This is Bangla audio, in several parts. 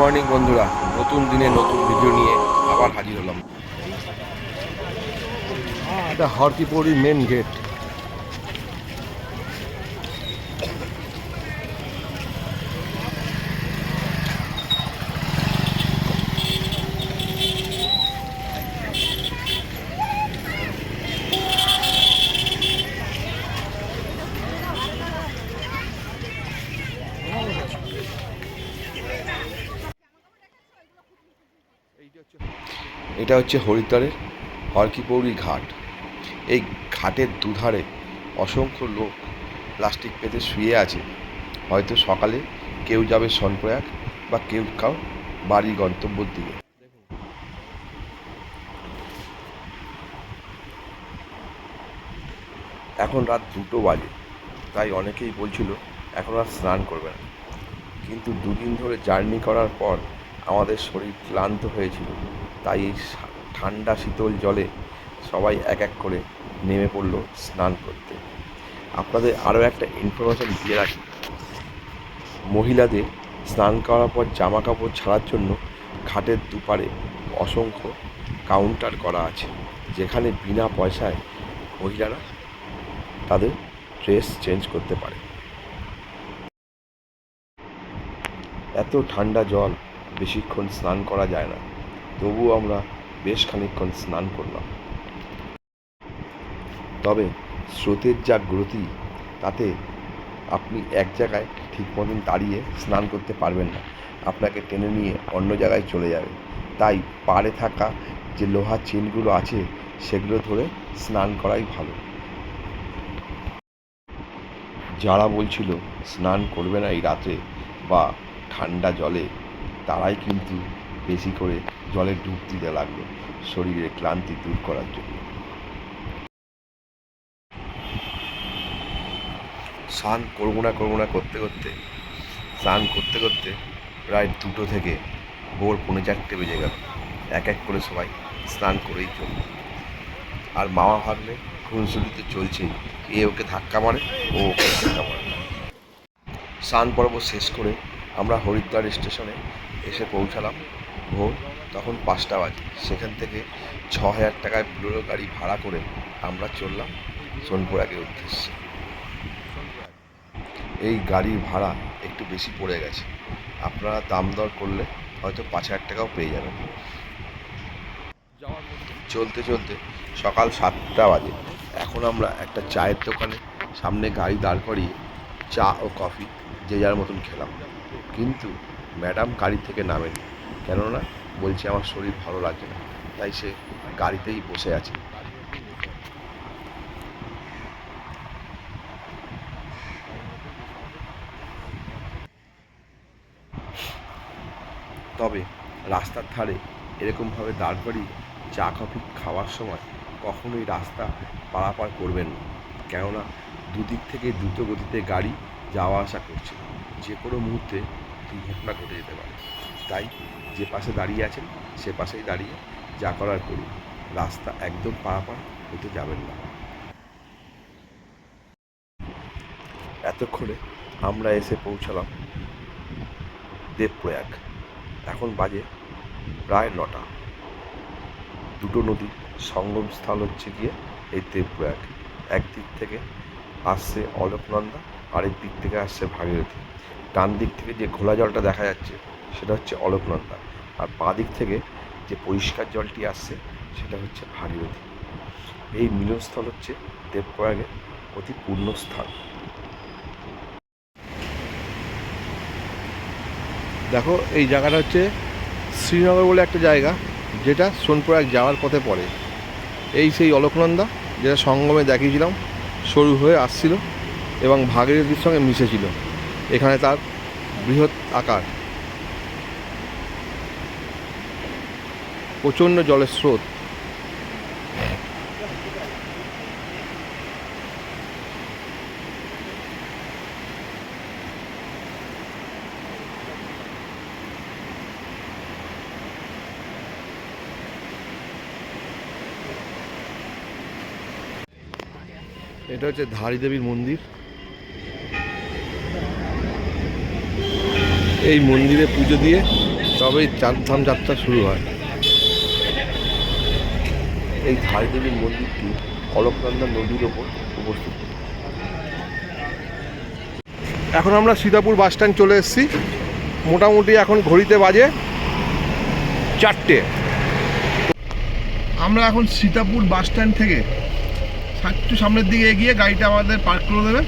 মর্নিং বন্ধুরা। নতুন দিনে নতুন ভিডিও নিয়ে আবার হাজির হলাম। এটা হরকিপৌরি মেন গেট এটা হচ্ছে হরিদ্বারের হরকিপৌরি ঘাট। এই ঘাটের দুধারে অসংখ্য লোক প্লাস্টিক পেতে শুয়ে আছে। হয়তো সকালে কেউ যাবে সনপ্রয়াগ বা কেউ কাউ বাড়ির গন্তব্যর দিকে। এখন রাত দুটো বাজে, তাই অনেকেই বলছিল এখন আর স্নান করবে না। কিন্তু দুদিন ধরে জার্নি করার পর আমাদের শরীর ক্লান্ত হয়েছিল। তাই ঠান্ডা শীতল জলে সবাই এক এক করে নেমে পড়ল স্নান করতে। আপনাদের আরও একটা ইনফরমেশন দিয়ে রাখি। মহিলাদের স্নান করার পর জামা কাপড় ছাড়ার জন্য ঘাটের দুপারে অসংখ্য কাউন্টার করা আছে, যেখানে বিনা পয়সায় মহিলারা তাদের ড্রেস চেঞ্জ করতে পারে। এত ঠান্ডা জল বেশিক্ষণ স্নান করা যায় না। তবুও আমরা বেশ খানিকক্ষণ স্নান করলাম। তবে স্রোতের যা গতি, তাতে আপনি এক জায়গায় ঠিক মতন দাঁড়িয়ে স্নান করতে পারবেন না। আপনাকে টেনে নিয়ে অন্য জায়গায় চলে যাবে। তাই পাড়ে থাকা যে লোহার চেনগুলো আছে, সেগুলো ধরে স্নান করাই ভালো। যারা বলছিল স্নান করবে না এই রাতে বা ঠান্ডা জলে, তারাই কিন্তু বেশি করে জলে ডুব দিতে লাগল শরীরের ক্লান্তি দূর করার জন্য। স্নান করব না করব না করতে করতে, স্নান করতে করতে প্রায় দুটো থেকে ভোর পৌনে চারটে বেজে গেল। এক এক করে সবাই স্নান করেই চলল। আর মামা ভাবলে খুনসুলিতে চলছেই এ ওকে ধাক্কা মারে, ও ওকে ধাক্কা মারে। স্নান পর্ব শেষ করে আমরা হরিদ্বার স্টেশনে এসে পৌঁছালাম ভোর তখন পাঁচটা বাজে। সেখান থেকে ছ হাজার টাকায় বুলোরো গাড়ি ভাড়া করে আমরা চললাম সোনপুরাগের উদ্দেশ্যে। এই গাড়ির ভাড়া একটু বেশি পড়ে গেছে। আপনারা দাম দর করলে হয়তো পাঁচ হাজার টাকাও পেয়ে যাবেন। চলতে চলতে সকাল সাতটা বাজে। এখন আমরা একটা চায়ের দোকানে সামনে গাড়ি দাঁড় করিয়ে চা ও কফি যে যার মতন খেলাম। কিন্তু ম্যাডাম গাড়ি থেকে নামেনি কেননা বলছে আমার শরীর ভালো লাগছে না। তাই সে গাড়িতেই বসে আছে। তবে রাস্তার ধারে এরকমভাবে দাঁড় চা, কফি খাওয়ার সময় কখনোই রাস্তা পারাপার করবেন না। কেননা দুদিক থেকে দ্রুত গতিতে গাড়ি যাওয়া আসা করছে। যে কোনো মুহূর্তে দুর্ঘটনা ঘটে যেতে পারে। তাই যে পাশে দাঁড়িয়ে আছেন, সে পাশেই দাঁড়িয়ে যা করার করুন। রাস্তা একদম পারাপার হতে যাবেন না। এতক্ষণে আমরা এসে পৌঁছালাম দেবপ্রয়াগ। এখন বাজে প্রায় নটা। দুটো নদীর সঙ্গম স্থল হচ্ছে গিয়ে এই দেবপ্রয়াগ। একদিক থেকে আসছে অলোকনন্দা আরেক দিক থেকে আসছে ভাগীরথী। ডান দিক থেকে যে ঘোলা জলটা দেখা যাচ্ছে সেটা হচ্ছে অলোকনন্দা। আর বাঁ দিক থেকে যে পরিষ্কার জলটি আসছে, সেটা হচ্ছে ভাগীরথী। এই মিলনস্থল হচ্ছে দেবপ্রয়াগের অতি পূর্ণ স্থান। দেখো, এই জায়গাটা হচ্ছে শ্রীনগর বলে একটা জায়গা, যেটা সোনপুরাগ যাওয়ার পথে পড়ে। এই সেই অলোকনন্দা, যেটা সঙ্গমে দেখিয়েছিলাম, সরু হয়ে আসছিল এবং ভাগীরথীর সঙ্গে মিশেছিল। এখানে তার বৃহৎ আকার। প্রচণ্ড জলের স্রোত। এটা হচ্ছে ধারী দেবীর মন্দির। এই মন্দিরে পুজো দিয়ে তবেই চারধাম যাত্রা শুরু হয়। এই ধাই দেবীর মন্দিরটি অলকনন্দা নদীর ওপর উপস্থিত এখন আমরা সীতাপুর বাস স্ট্যান্ড চলে এসেছি। মোটামুটি এখন ঘড়িতে বাজে চারটে। আমরা এখন সীতাপুর বাস স্ট্যান্ড থেকে একটু সামনের দিকে এগিয়ে গাড়িটা আমাদের পার্ক করে দেবে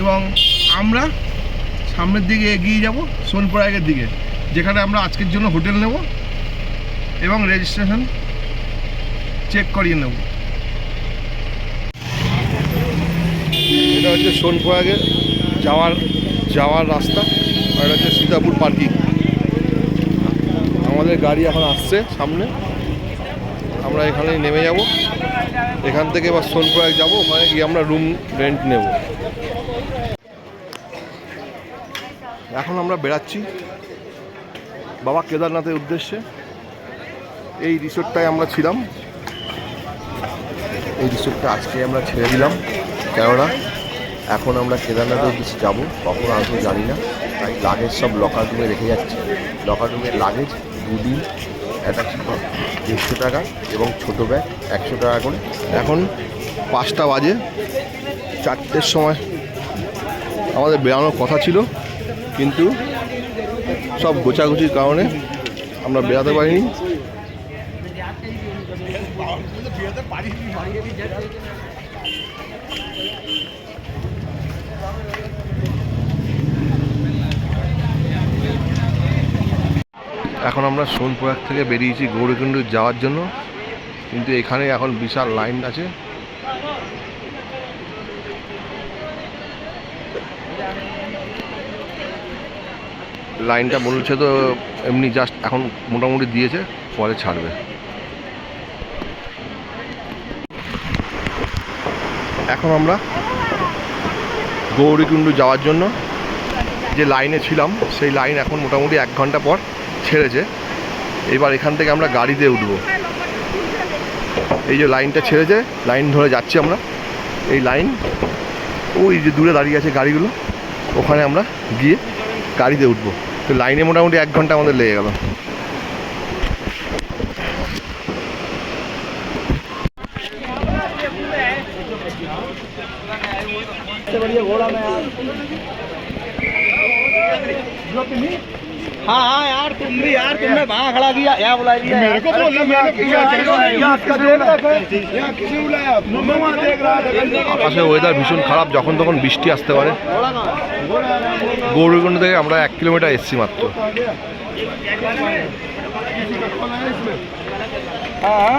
এবং আমরা সামনের দিকে এগিয়ে যাব সোনপ্রয়াগের দিকে, যেখানে আমরা আজকের জন্য হোটেল নেব এবং রেজিস্ট্রেশন চেক করিয়ে নেব। এটা হচ্ছে সোনপ্রয়াগে যাওয়ার যাওয়ার রাস্তা আর এটা হচ্ছে সীতাপুর পার্কিং। আমাদের গাড়ি এখন আসছে সামনে। আমরা এখানে নেমে যাব। এখান থেকে এবার সোনপ্রয়াগ যাব, ওখানে গিয়ে আমরা রুম রেন্ট নেব। এখন আমরা বেড়াচ্ছি বাবা কেদারনাথের উদ্দেশ্যে। এই রিসোর্টটায় আমরা ছিলাম। এই রিসোর্টটা আজকে আমরা ছেড়ে দিলাম। কেননা এখন আমরা কেদারনাথের উদ্দেশ্যে যাব। কখন আসব জানি না। তাই লাগেজ সব লকার রুমে রেখে যাচ্ছি। লকার রুমের লাগেজ দুদিন একটা দেড়শো টাকা এবং ছোটো ব্যাগ একশো টাকা করে। এখন পাঁচটা বাজে। চারটের সময়। আমাদের বেরানোর কথা ছিল। কিন্তু সব গোছাগুছির কারণে আমরা বেরাতে পারিনি। এখন আমরা সোনপ্রয়াগ থেকে বেরিয়েছি গৌরীকুণ্ড যাওয়ার জন্য। কিন্তু এখানে এখন বিশাল লাইন আছে। লাইনটা বলছে তো এমনি জাস্ট এখন মোটামুটি দিয়েছে, পরে ছাড়বে। এখন আমরা গৌরীকুণ্ড যাওয়ার জন্য যে লাইনে ছিলাম, সেই লাইন এখন মোটামুটি এক ঘণ্টা পর ছেড়েছে। এবার এখান থেকে আমরা গাড়িতে উঠব। এই যে লাইনটা ছেড়েছে, লাইন ধরে যাচ্ছি আমরা। এই লাইন, ওই যে দূরে দাঁড়িয়ে আছে গাড়িগুলো, ওখানে আমরা গিয়ে গাড়িতে উঠবো। তো লাইনে মোটামুটি এক ঘণ্টা আমাদের লেগে গেল। हाँ हाँ यार तुम भी यार तुमने वहाँ खड़ा किया यहाँ बुला दिया मेरे को बोलना मैंने किया किसे बुलाया मैं वहाँ देख रहा था আকাশে ওয়েদার ভীষণ খারাপ যখন তখন বৃষ্টি আসতে পারে গৌরীকুণ্ড থেকে আমরা এক কিলোমিটার এসছি মাত্র हाँ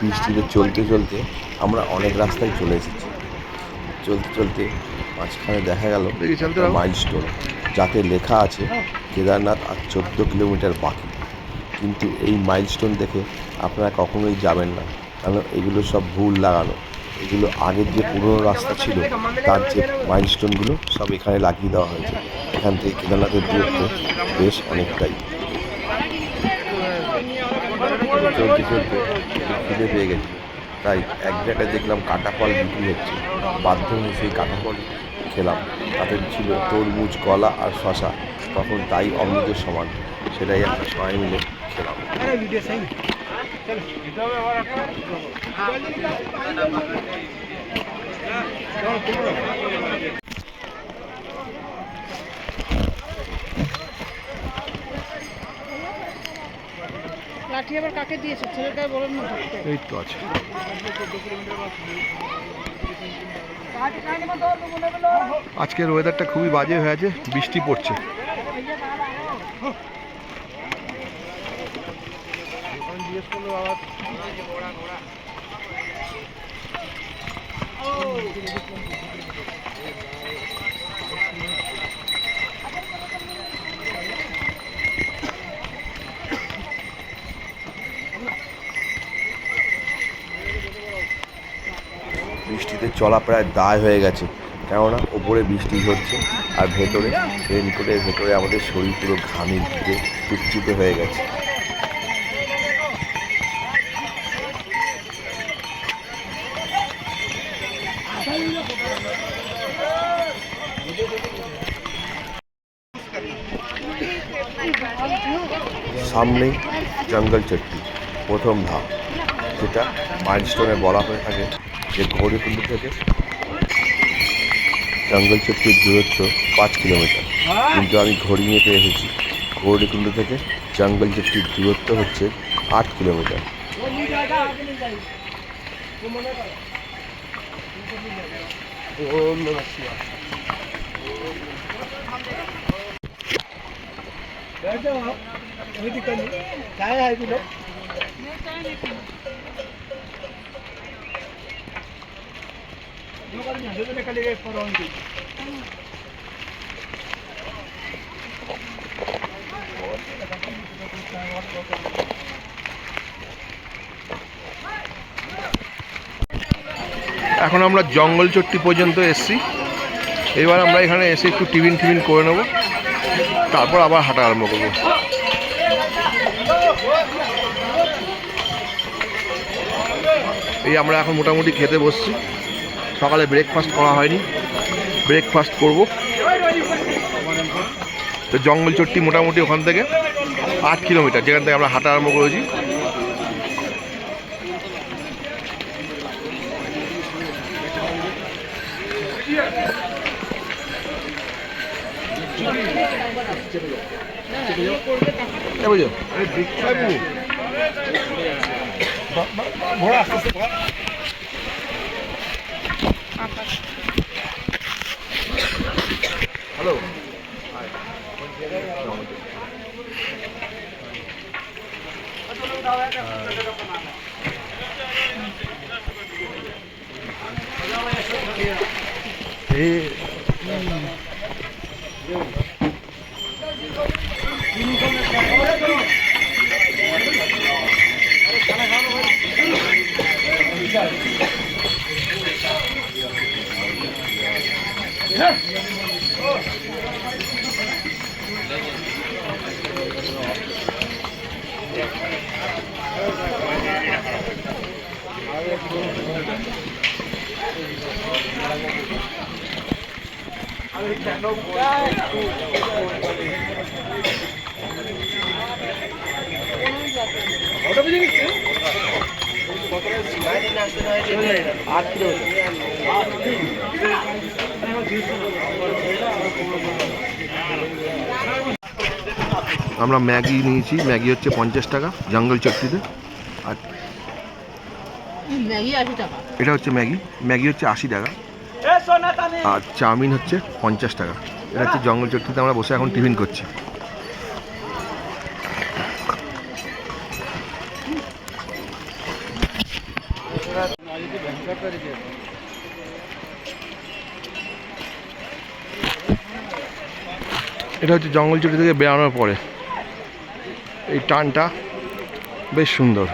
বৃষ্টিতে চলতে চলতে আমরা অনেক রাস্তায় চলে এসেছি। চলতে চলতে মাঝখানে দেখা গেল মাইল স্টোন যাতে লেখা আছে কেদারনাথ আর চোদ্দ কিলোমিটার বাকি। কিন্তু এই মাইলস্টোন দেখে আপনারা কখনোই যাবেন না। কারণ এগুলো সব ভুল লাগানো। এগুলো আগের যে পুরনো রাস্তা ছিল, তার যে মাইলস্টোনগুলো সব এখানে লাগিয়ে দেওয়া হয়েছে। এখান থেকে কেদারনাথের দূরত্ব বেশ অনেকটাই। চলতে চলতে খিদে পেয়ে গেছি। তাই এক জায়গায় দেখলাম কাটা ফল বিক্রি হচ্ছে। বাধ্য হয়ে সেই কাটা ফল খেলাম। তাতে ছিল তরমুজ, কলা আর শশা। তখন তাই অমৃতের সমান। সেটাই একটা সবাই মিলে খেলাম। লাঠি আবার কাকে দিয়েছে? ছেলেটা বলেন না। এই তো আছে। আজকের ওয়েদারটা খুবই বাজে হয়ে আছে বৃষ্টি পড়ছে। বৃষ্টিতে চলা প্রায় দায় হয়ে গেছে, কেননা ওপরে বৃষ্টি হচ্ছে আর ভেতরে রেনকোটের ভেতরে আমাদের শরীর পুরো ঘামে ভিজে চিপচিপে হয়ে গেছে। সামনেই জঙ্গল চট্টি, প্রথম ধাপ, যেটা মাইলস্টোনে বলা হয়ে থাকে যে গৌরীকুণ্ড থেকে জঙ্গল চট্টির দূরত্ব পাঁচ কিলোমিটার। কিন্তু আমি ঘড়ি নিতে এসেছি। গৌরীকুণ্ড থেকে জঙ্গল চট্টির দূরত্ব হচ্ছে আট কিলোমিটার। काय आहे तुला परवानगी এখন আমরা জঙ্গল চট্টি পর্যন্ত এসছি এবার আমরা এখানে এসে একটু টিফিন টিফিন করে নেবো তারপর আবার হাঁটা আরম্ভ করব। এই আমরা এখন মোটামুটি খেতে বসছি। সকালে ব্রেকফাস্ট করা হয়নি। ব্রেকফাস্ট করব। তো জঙ্গল চট্টি মোটামুটি ওখান থেকে আট কিলোমিটার, যেখান থেকে আমরা হাঁটা আরম্ভ করেছি। এ ঘোড়া আস্তে আস্তে ঘোড়া হ্যালো এই আমরা ম্যাগি নিয়েছি। ম্যাগি হচ্ছে পঞ্চাশ টাকা জঙ্গল চট্টিতে। আর এটা হচ্ছে ম্যাগি। ম্যাগি হচ্ছে আশি টাকা। আর চাউমিন হচ্ছে পঞ্চাশ টাকা। এটা হচ্ছে জঙ্গল চট্টিতে আমরা বসে এখন টিফিন করছি। এটা হচ্ছে জঙ্গল চটি থেকে বেরানোর পরে। এই টানটা বেশ সুন্দর।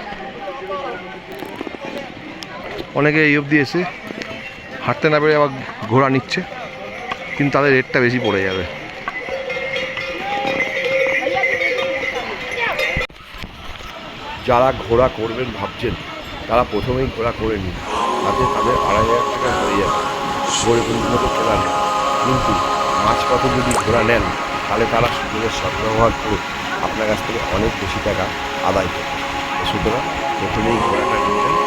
অনেকে এই অবধি এসে হাঁটতে না পেরে আবার ঘোড়া নিচ্ছে, কিন্তু তাদের রেটটা বেশি পড়ে যাবে। যারা ঘোড়া করবেন ভাবছেন, তারা প্রথমেই ঘোড়া করে নিন, তাতে তাদের আড়াই হাজার টাকা হয়ে যাবে। গড়ে মতো কেনা নেই। কিন্তু মাঝপথে যদি ঘোড়া নেন, তাহলে তারা সুযোগের সদ্ব্যবহার করে আপনার কাছ থেকে অনেক বেশি টাকা আদায় করে সুতরাং প্রথমেই ঘোড়াটা কিনবেন